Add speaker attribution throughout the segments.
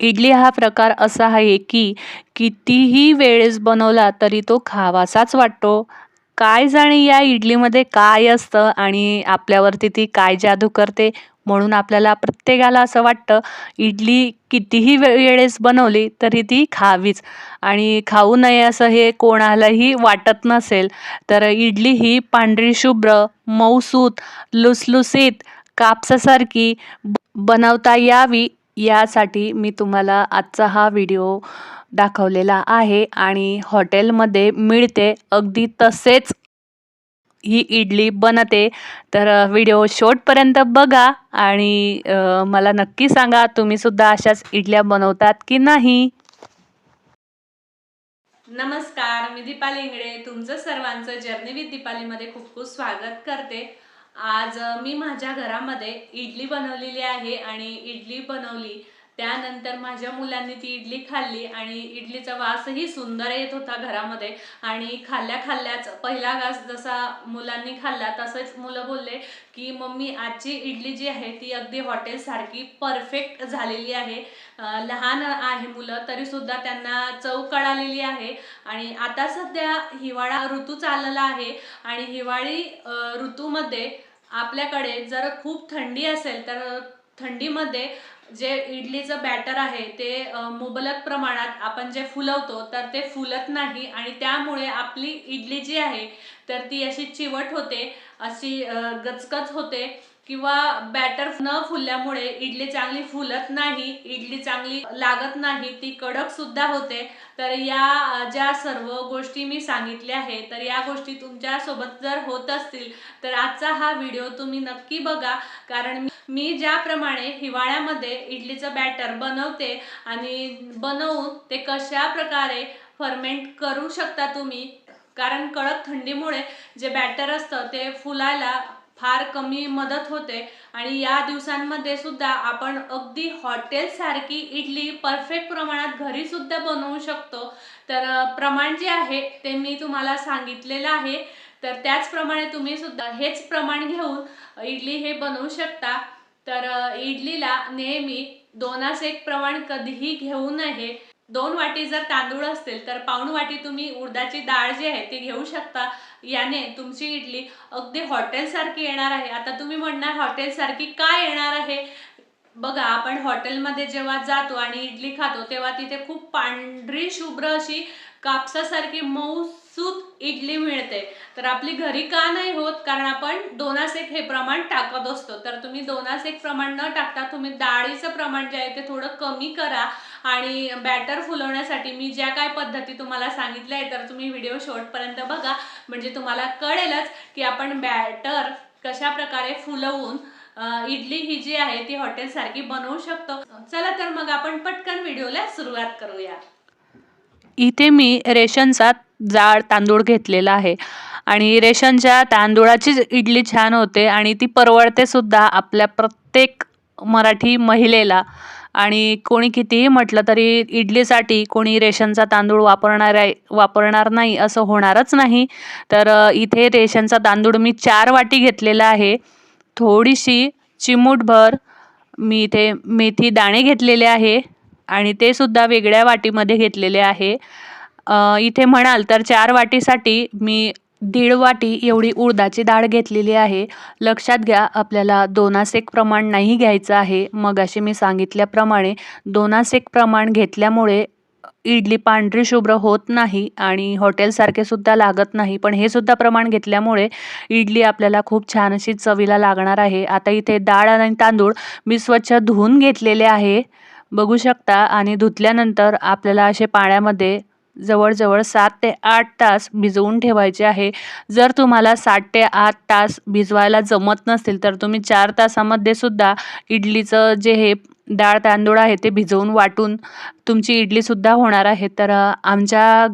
Speaker 1: इडली हा प्रकार असा आहे की कितीही वेळेस बनवला तरी तो खावासाच वाटतो. काय जाणे या इडलीमध्ये काय असतं आणि आपल्यावरती ती काय जादू करते म्हणून आपल्याला प्रत्येकाला असं वाटतं इडली कितीही वे वेळेस बनवली तरी ती खावीच. आणि खाऊ नये असं हे कोणालाही वाटत नसेल तर इडली ही पांढरी शुभ्र मऊसूत लुसलुसीत कापसासारखी ब- बनवता यावी यासाठी मी तुम्हाला आजचा हा व्हिडिओ दाखवलेला आहे आणि हॉटेलमध्ये मिळते अगदी तसेच ही इडली बनते. तर व्हिडिओ शॉर्टपर्यंत बघा आणि मला नक्की सांगा तुम्ही सुद्धा अशाच इडल्या बनवतात की नाही. नमस्कार मी दीपाली इंगळे. तुमचं सर्वांचं जर्नी विथ दीपालीमध्ये खूप खूप स्वागत करते. आज मी माझ्या घरामध्ये इडली बनवलेली आहे आणि इडली बनवली. त्यानंतर माझ्या मुलांनी ती इडली खाल्ली आणि इडलीचा वासही सुंदर येत होता घरामध्ये. आणि खाल्ल्या खाल्ल्याच पहिला घास जसा मुलांनी खाल्ला तसंच मुलं बोलले की मम्मी आजची इडली जी आहे ती अगदी हॉटेलसारखी परफेक्ट झालेली आहे. लहान आहे मुलं तरीसुद्धा त्यांना चव कळालेली आहे. आणि आता सध्या हिवाळा ऋतू चाललेला आहे आणि हिवाळी ऋतूमध्ये आपल्याकडे जर खूप थंडी असेल तर थंडीमध्ये जे इडलीचं बॅटर आहे ते मुबलक प्रमाणात आपण जे फुलवतो तर ते फुलत नाही आणि त्यामुळे आपली इडली जी आहे तर ती अशी चिवट होते अशी गचकच होते. किंवा बॅटर न फुलल्यामुळे इडली चांगली फुलत नाही इडली चांगली लागत नाही ती कडक सुद्धा होते. तर या ज्या सर्व गोष्टी मी सांगितल्या आहे तर या गोष्टी तुमच्यासोबत जर होत असतील तर आजचा हा व्हिडिओ तुम्ही नक्की बघा. कारण मी- मी ज्याप्रमाणे हिवाळ्यामध्ये इडलीचं बॅटर बनवते आणि बनवून ते कशा प्रकारे फर्मेंट करू शकता तुम्ही? कारण कडक थंडीमुळे जे बॅटर असतं ते फुलायला फार कमी मदत होते. आणि या दिवसांमध्ये सुद्धा आपण अगदी हॉटेलसारखी इडली परफेक्ट प्रमाणात घरी सुद्धा बनवू शकतो. तर प्रमाण जे आहे ते मी तुम्हाला सांगितलेलं आहे. तर त्याचप्रमाणे तुम्ही सुद्धा हेच प्रमाण घेऊन इडली हे बनवू शकता. तर इडलीला नेहमी दोनास एक प्रमाण कधीही घेऊ नये. दोन वाटी जर तांदूळ असतील तर पाऊण वाटी तुम्ही उडदाची डाळ जी आहे ती घेऊ शकता. याने तुमची इडली अगदी हॉटेलसारखी येणार आहे. आता तुम्ही म्हणणार हॉटेलसारखी काय येणार आहे? बघा आपण हॉटेलमध्ये जेव्हा जातो आणि इडली खातो तेव्हा तिथे खूप पांढरी शुभ्र अशी कापसासारखी मऊसूत इडली मिळते. तर आपली घरी का नाही होत? कारण आपण दोनास एक हे प्रमाण टाकत असतो. तर तुम्ही दोनास एक प्रमाण न टाकता तुम्ही डाळीचं प्रमाण जे आहे ते थोडं कमी करा आणि बॅटर फुलवण्यासाठी मी ज्या काय पद्धती तुम्हाला सांगितल्या आहे तर तुम्ही व्हिडिओ शेवटपर्यंत बघा. म्हणजे तुम्हाला कळेलच की आपण बॅटर कशा प्रकारे फुलवून इडली ही जी आहे ती हॉटेलसारखी बनवू शकतो. चला तर मग आपण पटकन व्हिडिओला सुरुवात करूया. इथे मी रेशनचा जाड तांदूळ घेतलेला आहे. आणि रेशनच्या तांदूळाची इडली छान होते आणि ती परवडते सुद्धा आपल्या प्रत्येक मराठी महिलेला. आणि कोणी कितीही म्हटलं तरी इडलीसाठी कोणी रेशनचा तांदूळ वापरणार आहे वापरणार नाही असं होणारच नाही. तर इथे रेशनचा तांदूळ मी चार वाटी घेतलेला आहे. थोडीशी चिमूटभर मी इथे मेथी दाणे घेतलेले आहे आणि ते सुद्धा वेगळ्या वाटीमध्ये घेतलेले आहे. इथे म्हणाल तर चार वाटीसाठी मी दीड वाटी एवढी उडदाची डाळ घेतलेली आहे. लक्षात घ्या आपल्याला दोनास एक प्रमाण नाही घ्यायचं आहे. मग अशी मी सांगितल्याप्रमाणे दोनास एक प्रमाण घेतल्यामुळे इडली पांढरी शुभ्र होत नाही आणि हॉटेलसारखे सुद्धा लागत नाही. पण हे सुद्धा प्रमाण घेतल्यामुळे इडली आपल्याला खूप छान अशी चवीला लागणार आहे. आता इथे डाळ आणि तांदूळ मी स्वच्छ धुवून घेतलेले आहे. बघू शकता आणि धुतल्यानंतर आपल्याला असे पाण्यामध्ये जवळजवळ सात ते आठ तास भिजवून ठेवायचे आहे. जर तुम्हाला सात ते आठ तास भिजवायला जमत नसतील तर तुम्ही चार तासामध्ये सुद्धा इडलीचं जे हे डाळ तांदूळ आहे ते भिजवून वाटून तुमची इडलीसुद्धा होणार आहे. तर आमच्या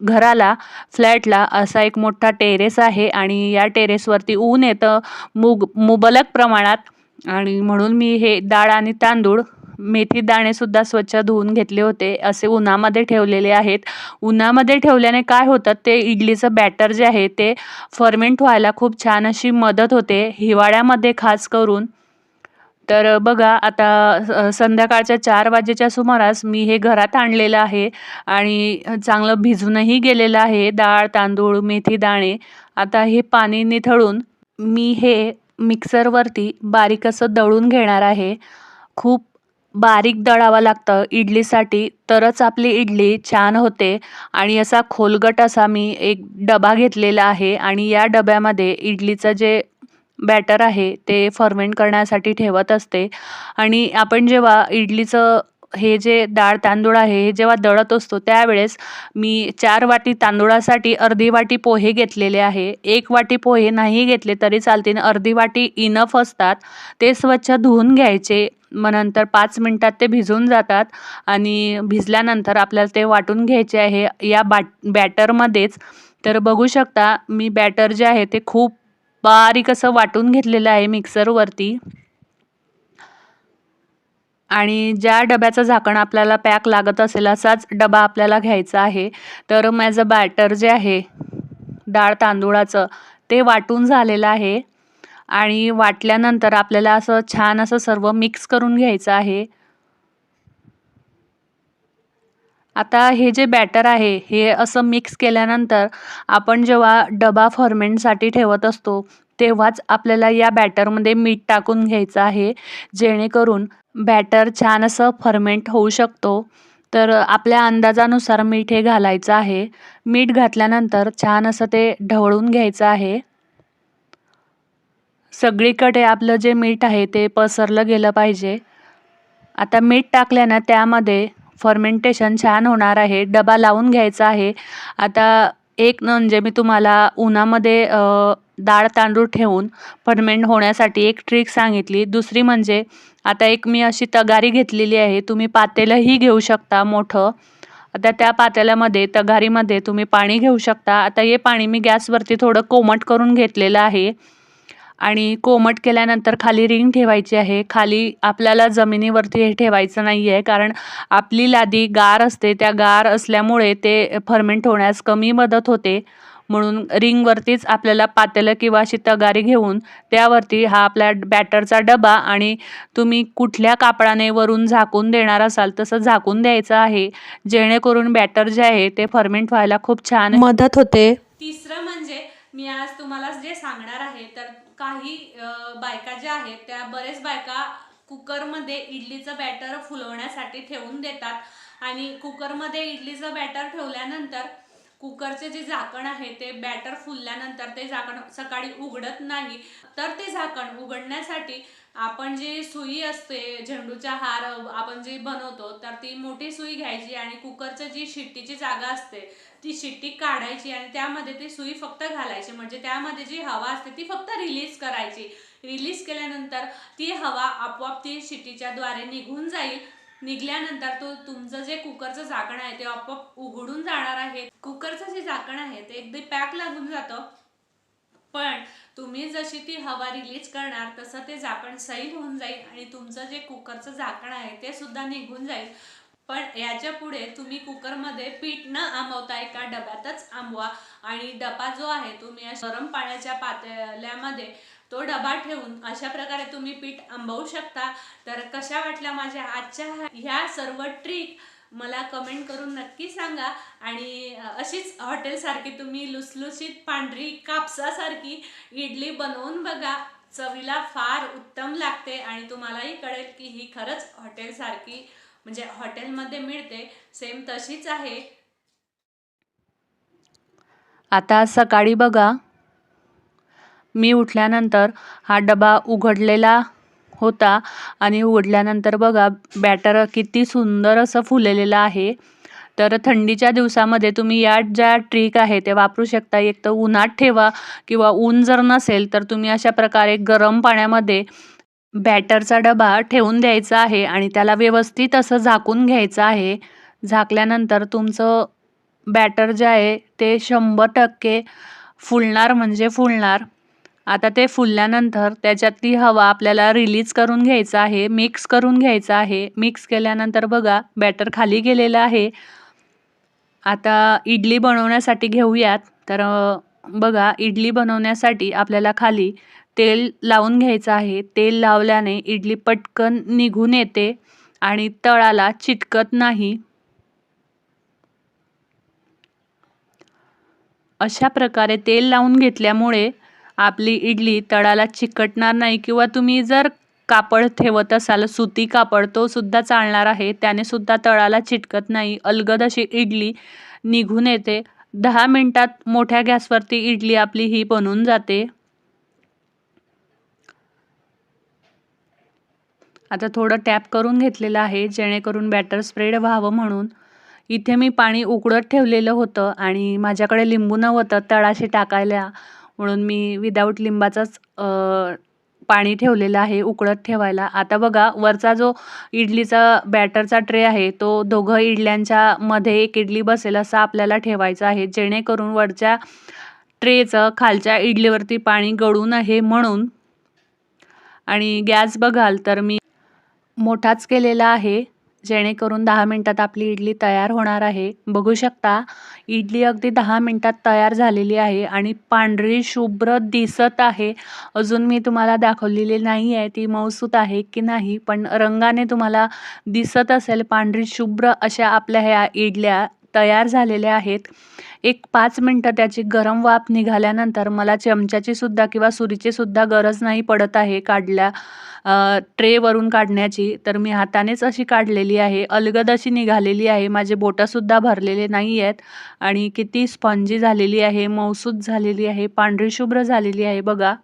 Speaker 1: घराला फ्लॅटला असा एक मोठा टेरेस आहे आणि या टेरेसवरती ऊन येतं मुग मुबलक प्रमाणात. आणि म्हणून मी हे डाळ आणि तांदूळ मेथी दाणेसुद्धा स्वच्छ धुवून घेतले होते. असे उन्हामध्ये ठेवलेले आहेत. उन्हामध्ये ठेवल्याने काय होतं? ते इडलीचं बॅटर जे आहे ते फर्मेंट व्हायला खूप छान अशी मदत होते. हिवाळ्यामध्ये खास करून. तर बघा आता स संध्याकाळच्या चार वाजेच्या सुमारास मी हे घरात आणलेलं आहे आणि चांगलं भिजूनही गेलेलं आहे. डाळ तांदूळ मेथी दाणे. आता हे पाणी निथळून मी हे मिक्सरवरती बारीक असं दळून घेणार आहे. खूप बारीक दळावं लागतं इडलीसाठी तरच आपली इडली छान होते. आणि असा खोलगट असा मी एक डबा घेतलेला आहे आणि या डब्यामध्ये इडलीचं जे बॅटर आहे ते फर्मेंट करण्यासाठी ठेवत असते. आणि आपण जेव्हा इडलीचं हे जे डाळ तांदूळ आहे हे जेव्हा दळत असतो त्यावेळेस मी चार वाटी तांदूळासाठी अर्धी वाटी पोहे घेतलेले आहे. एक वाटी पोहे नाही घेतले तरी चालतील. अर्धी वाटी इनफ असतात. ते स्वच्छ धुवून घ्यायचे. मग नंतर पाच मिनटात ते भिजून जातात आणि भिजल्यानंतर आपल्याला ते वाटून घ्यायचे आहे. या बाट बॅटरमध्येच. तर बघू शकता मी बॅटर जे आहे ते खूप बारीक असं वाटून घेतलेलं आहे मिक्सरवरती. आणि ज्या डब्याचं झाकण आपल्याला पॅक लागत असेल असाच डबा आपल्याला घ्यायचा आहे. तर माझं बॅटर जे आहे डाळ तांदूळाचं ते वाटून झालेलं आहे. आणि वाटल्यानंतर आपल्याला असं छान असं सर्व मिक्स करून घ्यायचं आहे. आता हे जे बॅटर आहे हे असं मिक्स केल्यानंतर आपण जेव्हा डबा फर्मेंटसाठी ठेवत असतो तेव्हाच आपल्याला या बॅटरमध्ये मीठ टाकून घ्यायचं आहे. जेणेकरून बॅटर छान असं फर्मेंट होऊ शकतो. तर आपल्या अंदाजानुसार मीठ हे घालायचं आहे. मीठ घातल्यानंतर छान असं ते ढवळून घ्यायचं आहे. सगळीकडे आपलं जे मीठ आहे ते पसरलं गेलं पाहिजे. आता मीठ टाकल्यानं त्यामध्ये फर्मेंटेशन छान होणार आहे. डबा लावून घ्यायचा आहे. आता एक म्हणजे मी तुम्हाला उन्हामध्ये डाळ तांदूळ ठेवून फर्मेंट होण्यासाठी एक ट्रिक सांगितली. दुसरी म्हणजे आता एक मी अशी तगारी घेतलेली आहे तुम्ही पातेलंही घेऊ शकता मोठं. आता त्या पातेल्यामध्ये तगारीमध्ये तुम्ही पाणी घेऊ शकता. आता हे पाणी मी गॅसवरती थोडं कोमट करून घेतलेलं आहे. आणि कोमट केल्यानंतर खाली रिंग ठेवायची आहे. खाली आपल्याला जमिनीवरती हे ठेवायचं नाही आहे कारण आपली लादी गार असते. त्या गार असल्यामुळे ते फर्मेंट होण्यास कमी मदत होते. म्हणून रिंगवरतीच आपल्याला पातेलं किंवा अशी तगारी घेऊन त्यावरती हा आपला बॅटरचा डबा आणि तुम्ही कुठल्या कापडाने वरून झाकून देणार असाल तसं झाकून द्यायचं आहे. जेणेकरून बॅटर जे आहे ते फर्मेंट व्हायला खूप छान मदत होते.
Speaker 2: तिसरं मी आज तुम्हाला जे सांगणार आहे तर काही बायका ज्या आहेत त्या बरेच बायका कुकरमध्ये इडलीचं बॅटर फुलवण्यासाठी ठेवून देतात. आणि कुकरमध्ये इडलीचं बॅटर ठेवल्यानंतर कुकरचे जे झाकण आहे ते बॅटर फुलल्यानंतर ते झाकण सकाळी उघडत नाही. तर ते झाकण उघडण्यासाठी आपण जी सुई असते झेंडूचा हार आपण जी बनवतो तर ती मोठी सुई घ्यायची आणि कुकरचं जी शिट्टीची जागा असते ती शिट्टी काढायची आणि त्यामध्ये ती सुई फक्त घालायची. म्हणजे त्यामध्ये जी हवा असते ती फक्त रिलीज करायची. रिलीज केल्यानंतर ती हवा आपोआप ती शिट्टीच्या द्वारे निघून जाईल. निघल्यानंतर तो तुमचं जे कुकरचं झाकण आहे ते आपोआप उघडून जाणार आहे. कुकरचं जे झाकण आहे ते एकदा पॅक लागून जातं. पण तुम्ही जशी ती हवा रिलीज करणार तसं ते झाकण सैल होऊन जाईल आणि तुमचं जे कुकरचं झाकण आहे ते सुद्धा निघून जाईल. पण याच्यापुढे तुम्ही कुकरमध्ये पीठ न आंबवता एका डब्यातच आंबवा आणि डबा जो आहे तुम्ही गरम पाण्याच्या पातळ्यामध्ये तो डबा ठेवून अशा प्रकारे तुम्ही पीठ आंबवू शकता. तर कशा वाटल्या माझ्या आजच्या ह्या- ह्या सर्व ट्रिक मला कमेंट करून नक्की सांगा. आणि अशीच हॉटेलसारखी तुम्ही लुसलुसीत पांढरी कापसासारखी इडली बनवून बघा. चवीला फार उत्तम लागते आणि तुम्हालाही कळेल की ही खरंच हॉटेलसारखी म्हणजे हॉटेलमध्ये मिळते. सेम तशीच आहे.
Speaker 1: आता सकाळी बघा. मी उठल्यानंतर हा डबा उघडलेला होता. आणि उघडल्यानंतर बघा बॅटर किती सुंदर असं फुललेलं आहे. तर थंडीच्या दिवसामध्ये तुम्ही या ज्या ट्रिक आहे ते वापरू शकता. एक तर उन्हात ठेवा किंवा ऊन जर नसेल तर तुम्ही अशा प्रकारे गरम पाण्यामध्ये बॅटरचा डबा ठेवून द्यायचा आहे आणि त्याला व्यवस्थित असं झाकून घ्यायचं आहे. झाकल्यानंतर तुमचं बॅटर जे आहे ते शंभर टक्के फुलणार म्हणजे फुलणार. आता ते फुलल्यानंतर त्याच्यातली हवा आपल्याला रिलीज करून घ्यायचं आहे मिक्स करून घ्यायचं आहे. मिक्स केल्यानंतर बघा बॅटर खाली गेलेलं आहे. आता इडली बनवण्यासाठी घेऊयात. तर बघा इडली बनवण्यासाठी आपल्याला खाली तेल लावून घ्यायचं आहे. तेल लावल्याने इडली पटकन निघून येते आणि तळाला चिटकत नाही. अशा प्रकारे तेल लावून घेतल्यामुळे आपली इडली तळाला चिकटणार नाही किंवा तुम्ही जर कापड ठेवत असाल सुती कापड तो सुद्धा चालणार आहे त्याने सुद्धा तळाला चिटकत नाही. अलगद अशी इडली निघून येते. दहा मिनटात मोठ्या गॅसवरती इडली आपली ही बनून जाते. आता थोडं टॅप करून घेतलेलं आहे जेणेकरून बॅटर स्प्रेड व्हावं म्हणून. इथे मी पाणी उकळत ठेवलेलं होतं आणि माझ्याकडे लिंबू नव्हतं तळाशी टाकायला म्हणून मी विदाऊट लिंबाचंच पाणी ठेवलेलं आहे उकळत ठेवायला. आता बघा वरचा जो इडलीचा बॅटरचा ट्रे आहे तो दोघं इडल्यांच्या मध्ये एक इडली बसेल असं आपल्याला ठेवायचं आहे. जेणेकरून वरच्या ट्रेचं खालच्या इडलीवरती पाणी गळू नये म्हणून. आणि गॅस बघाल तर मी मोठाच केलेला आहे जेणेकरून दहा मिनटात आपली इडली तयार होणार आहे. बघू शकता इडली अगदी दहा मिनटात तयार झालेली आहे आणि पांढरी शुभ्र दिसत आहे. अजून मी तुम्हाला दाखवलेली नाही आहे ती मौसूत आहे की नाही पण रंगाने तुम्हाला दिसत असेल पांढरी शुभ्र अशा आपल्या ह्या इडल्या तयार झालेल्या आहेत. एक पाच मिनटं त्याची गरम वाफ निघाल्यानंतर मला चमच्याची सुद्धा किंवा सुरीची सुद्धा गरज नाही पडत आहे काढल्या ट्रेवरून काढण्याची. तर मी हातानेच अशी काढलेली आहे. अलगद अशी निघालेली आहे. माझे बोटंसुद्धा भरलेले नाही आहेत. आणि किती स्पंजी झालेली आहे मौसूद झालेली आहे पांढरी शुभ्र झालेली आहे. बघा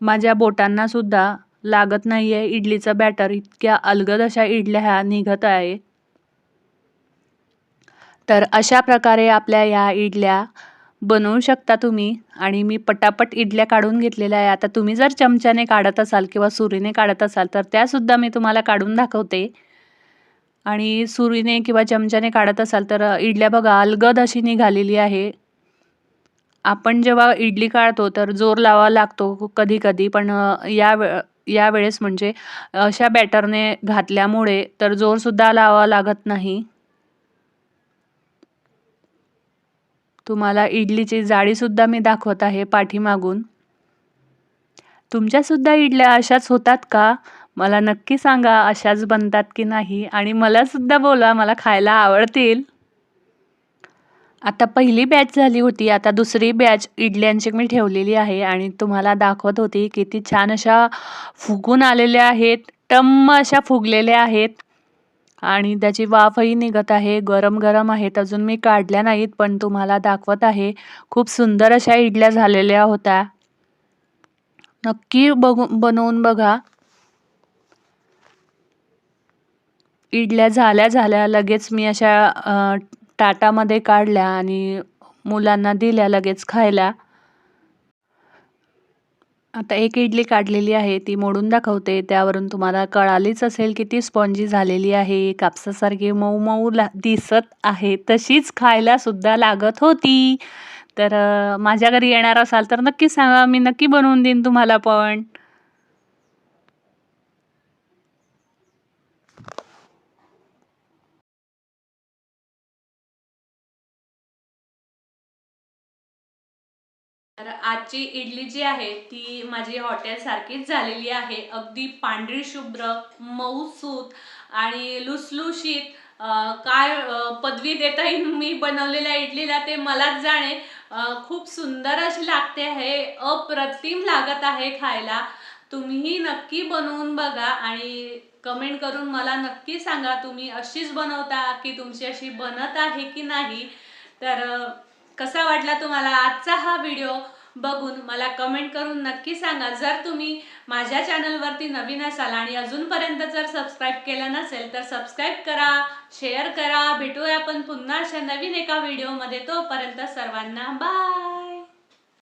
Speaker 1: माझ्या बोटांनासुद्धा लागत नाही आहे इडलीचं बॅटर इतक्या अलगद अशा इडल्या ह्या निघत आहे. तर अशा प्रकारे आपल्या या इडल्या बनवू शकता तुम्ही. आणि मी पटापट इडल्या काढून घेतलेल्या आहे. आता तुम्ही जर चमच्याने काढत असाल किंवा सुरीने काढत असाल तर त्यासुद्धा मी तुम्हाला काढून दाखवते. आणि सुरीने किंवा चमच्याने काढत असाल तर इडल्या बघा अलगद अशी निघालेली आहे. आपण जेव्हा इडली काढतो तर जोर लावा लागतो कधी कधी पण या वे या वेळेस म्हणजे अशा बॅटरने घातल्यामुळे तर जोरसुद्धा लावावा लागत नाही. तुम्हाला इडलीची जाळीसुद्धा मी दाखवत आहे पाठीमागून. तुमच्यासुद्धा इडल्या अशाच होतात का? मला नक्की सांगा अशाच बनतात की नाही आणि मलासुद्धा बोला मला खायला आवडतील. आता पहिली बॅच झाली होती आता दुसरी बॅच इडल्यांची मी ठेवलेली आहे आणि तुम्हाला दाखवत होती किती छान अशा फुगून आलेल्या आहेत टम्म अशा फुगलेल्या आहेत. आणि त्याची वाफही निघत आहे. गरम गरम आहेत. अजून मी काढल्या नाहीत पण तुम्हाला दाखवत आहे. खूप सुंदर अशा इडल्या झालेल्या होत्या. नक्की बघू बनवून बघा. इडल्या झाल्या झाल्या. लगेच मी अशा टाटामध्ये काढल्या आणि मुलांना दिल्या लगेच खायला. आता एक इडली काढलेली आहे ती मोडून दाखवते. त्यावरून तुम्हाला कळालीच असेल की ती स्पॉन्जी झालेली आहे. कापसासारखी मऊ मऊ ला दिसत आहे. तशीच खायलासुद्धा लागत होती. तर माझ्या घरी येणार असाल तर नक्की सांगा. मी नक्की बनवून देईन तुम्हाला पण.
Speaker 3: तर आजची इडली जी आहे ती माझी हॉटेलसारखीच झालेली आहे. अगदी पांढरी शुभ्र मऊसूत आणि लुसलुशीत. काय पदवी देता येईल मी बनवलेल्या इडलीला ते मलाच जाणे. खूप सुंदर अशी लागते आहे अप्रतिम लागत आहे खायला. तुम्हीही नक्की बनवून बघा आणि कमेंट करून मला नक्की सांगा तुम्ही अशीच बनवता की तुमची अशी बनत आहे की नाही. तर कसा वाटला तुम्हाला आजचा हा व्हिडिओ बघून मला कमेंट करून नक्की सांगा. जर तुम्ही माझ्या चॅनलवरती नवीन असाल आणि अजूनपर्यंत जर सबस्क्राईब केलं नसेल तर सबस्क्राईब करा शेअर करा. भेटूया आपण पुन्हा अशा नवीन एका व्हिडिओमध्ये तोपर्यंत सर्वांना बाय